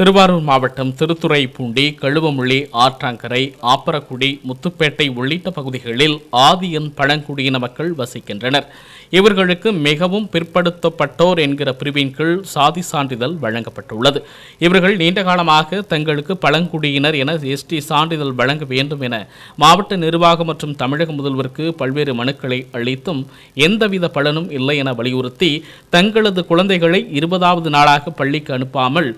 திருவாரூர் மாவட்டம் திருத்துறைப்பூண்டி கழுவமுள்ளி ஆற்றாங்கரை ஆப்பரக்குடி முத்துப்பேட்டை உள்ளிட்ட பகுதிகளில் ஆதியன் பழங்குடியின மக்கள் வசிக்கின்றனர். இவர்களுக்கு மிகவும் பிற்படுத்தப்பட்டோர் என்கிற பிரிவின் கீழ் சாதி சான்றிதழ் வழங்கப்பட்டுள்ளது. இவர்கள் நீண்ட காலமாக தங்களுக்கு பழங்குடியினர் என எஸ்டி சான்றிதழ் வழங்க வேண்டும் என மாவட்ட நிர்வாகம் மற்றும் தமிழக முதல்வருக்கு பல்வேறு மனுக்களை அளித்தும் எந்தவித பலனும் இல்லை என வலியுறுத்தி தங்களது குழந்தைகளை இருபதாவது நாளாக பள்ளிக்கு அனுப்பாமல்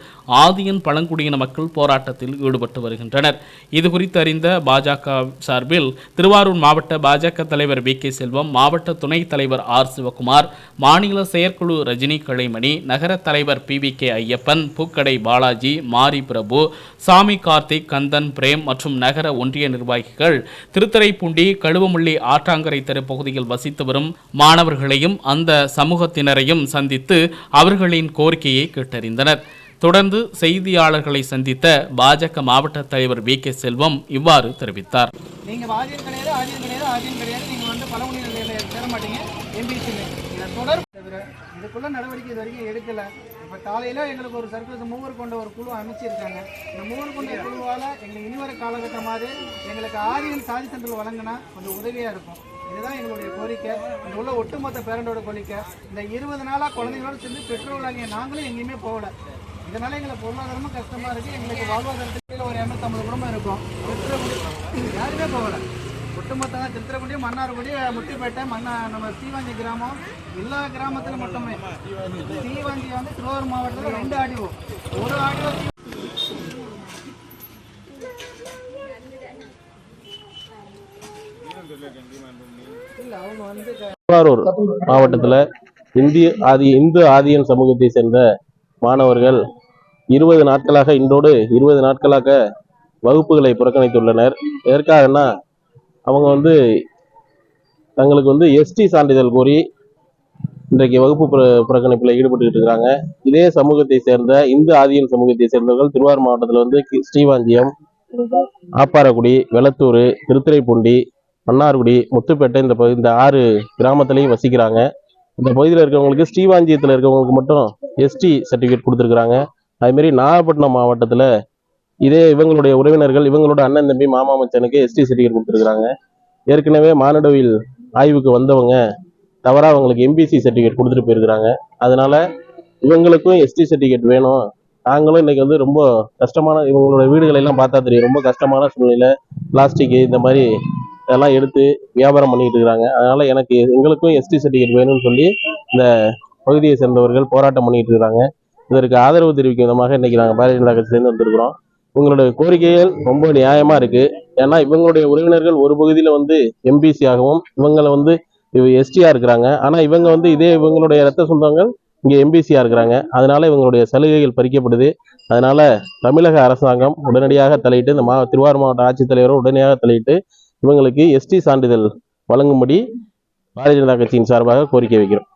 ஆதியன் பழங்குடியின மக்கள் போராட்டத்தில் ஈடுபட்டு வருகின்றனர். இது குறித்து அறிந்த பாஜக சார்பில் திருவாரூர் மாவட்ட பாஜக தலைவர் வி கே செல்வம் மாவட்ட துணைத் தலைவர் ஆர் சிவகுமார் மாநில செயற்குழு ரஜினி கலைமணி நகர தலைவர் பி வி கே ஐயப்பன் பூக்கடை பாலாஜி மாரி பிரபு சாமி கார்த்திக் கந்தன் பிரேம் மற்றும் நகர ஒன்றிய நிர்வாகிகள் திருத்துறைப்பூண்டி கழுவமுள்ளி ஆற்றாங்கரை தெரு பகுதியில் வசித்து வரும் மாணவர்களையும் அந்த சமூகத்தினரையும் சந்தித்து அவர்களின் கோரிக்கையை கேட்டறிந்தனர். தொடர்ந்து செய்தியாளர்களை சந்தித்த பாஜக மாவட்ட தலைவர் வி கே செல்வம் இவ்வாறு தெரிவித்தார். நீங்க ஆதியம் கிடையாது ஆதியம் கிடையாது ஆதியம் கிடையாது நீங்க வந்து பழமொழி நிலையில் சேர மாட்டீங்க எம்பிசி தொடர் தவிர இதுக்குள்ள நடவடிக்கை இது வரைக்கும் எடுக்கல. இப்ப காலையில எங்களுக்கு ஒரு சர்வீஸ் மூவர் கொண்ட ஒரு குழு அமைச்சிருக்காங்க. இந்த மூவர் கொண்ட குழுவால எங்களுக்கு இனிவர காலகட்டமாவது எங்களுக்கு ஆதியம் சாதி சென்டர் வழங்கினா கொஞ்சம் உதவியா இருக்கும். இதுதான் எங்களுடைய கோரிக்கை. இங்கே உள்ள ஒட்டுமொத்த பேரண்டோட கோரிக்கை. இந்த இருபது நாளாக குழந்தைங்களோட சேர்ந்து பெற்றோர்களாகிய நாங்களும் எங்கேயுமே போகல. இதனால எங்களுக்கு பொருளாதாரமும் கஷ்டமா இருக்கு. எங்களுக்கு வாழ்வாதாரத்துக்கு ஒரு இரநூத்தம்பது குடும்பம் இருக்கும். திருத்துறைப்பூண்டி யாருமே போகல. ஒட்டுமொத்தமாக திருத்துறைப்பூண்டி மன்னார்குடி முட்டிப்பேட்டை மன்னா நம்ம தீவாஞ்சி கிராமம். எல்லா கிராமத்திலும் மட்டுமே. சீவாஞ்சி வந்து திருவாரூர் மாவட்டத்தில் ரெண்டு ஆடியோ ஒரு ஆடியோ திருவாரூர் மாவட்டத்தில் இந்திய ஆதி இந்து ஆதியன் சமூகத்தை சேர்ந்த மாணவர்கள் இருபது நாட்களாக இன்றோடு இருபது நாட்களாக வகுப்புகளை புறக்கணித்துள்ளனர். எதற்காகனா அவங்க வந்து தங்களுக்கு வந்து எஸ்டி சான்றிதழ் கோரி இன்றைக்கு வகுப்பு புற புறக்கணிப்பில் ஈடுபட்டுக்கிட்டு இருக்கிறாங்க இதே சமூகத்தை சேர்ந்த இந்து ஆதியன் சமூகத்தை சேர்ந்தவர்கள் திருவாரூர் மாவட்டத்தில் வந்து ஸ்ரீவாஞ்சியம் ஆப்பாரக்குடி வெளத்தூர் திருத்துறைப்பூண்டி மன்னார்குடி முத்துப்பேட்டை இந்த பகுதி இந்த ஆறு கிராமத்துலையும் வசிக்கிறாங்க. இந்த பகுதியில் இருக்கிறவங்களுக்கு ஸ்ரீவாஞ்சியத்தில் இருக்கிறவங்களுக்கு மட்டும் எஸ்டி சர்டிஃபிகேட் கொடுத்துருக்குறாங்க. அதுமாரி நாகப்பட்டினம் மாவட்டத்தில் இதே இவங்களுடைய உறவினர்கள் இவங்களோட அண்ணன் தம்பி மாமா மச்சனுக்கு எஸ்டி சர்டிஃபிகேட் கொடுத்துருக்குறாங்க. ஏற்கனவே மானடவில் ஆய்வுக்கு வந்தவங்க தவறாக அவங்களுக்கு எம்பிசி சர்டிஃபிகேட் கொடுத்துட்டு போயிருக்கிறாங்க. அதனால இவங்களுக்கும் எஸ்டி சர்டிஃபிகேட் வேணும். நாங்களும் இன்னைக்கு வந்து ரொம்ப கஷ்டமான இவங்களோட வீடுகளை எல்லாம் பார்த்தா தெரியும். ரொம்ப கஷ்டமான சூழ்நிலை பிளாஸ்டிக் இந்த மாதிரி இதெல்லாம் எடுத்து வியாபாரம் பண்ணிட்டு இருக்கிறாங்க அதனால எனக்கு எங்களுக்கும் எஸ்டி சர்டிஃபிகேட் வேணும்னு சொல்லி இந்த பகுதியை சேர்ந்தவர்கள் போராட்டம் பண்ணிட்டு இருக்காங்க. இதற்கு ஆதரவு தெரிவிக்கும் விதமாக இன்னைக்கு நாங்கள் பாரதிய ஜனதா கட்சியிலேருந்து வந்திருக்கிறோம். உங்களுடைய கோரிக்கைகள் ரொம்ப நியாயமா இருக்கு. ஏன்னா இவங்களுடைய உறவினர்கள் ஒரு பகுதியில் வந்து எம்பிசி ஆகவும் இவங்களை வந்து எஸ்டியா இருக்கிறாங்க. ஆனா இவங்க வந்து இதே இவங்களுடைய ரத்த சொந்தங்கள் இங்கே எம்பிசியா இருக்கிறாங்க. அதனால இவங்களுடைய சலுகைகள் பறிக்கப்படுது. அதனால தமிழக அரசாங்கம் உடனடியாக தலையிட்டு இந்த மா திருவாரூர் மாவட்ட ஆட்சித்தலைவரும் உடனடியாக தலையிட்டு இவங்களுக்கு எஸ்டி சான்றிதழ் வழங்கும்படி பாரதிய ஜனதா கட்சியின் சார்பாக கோரிக்கை வைக்கிறோம்.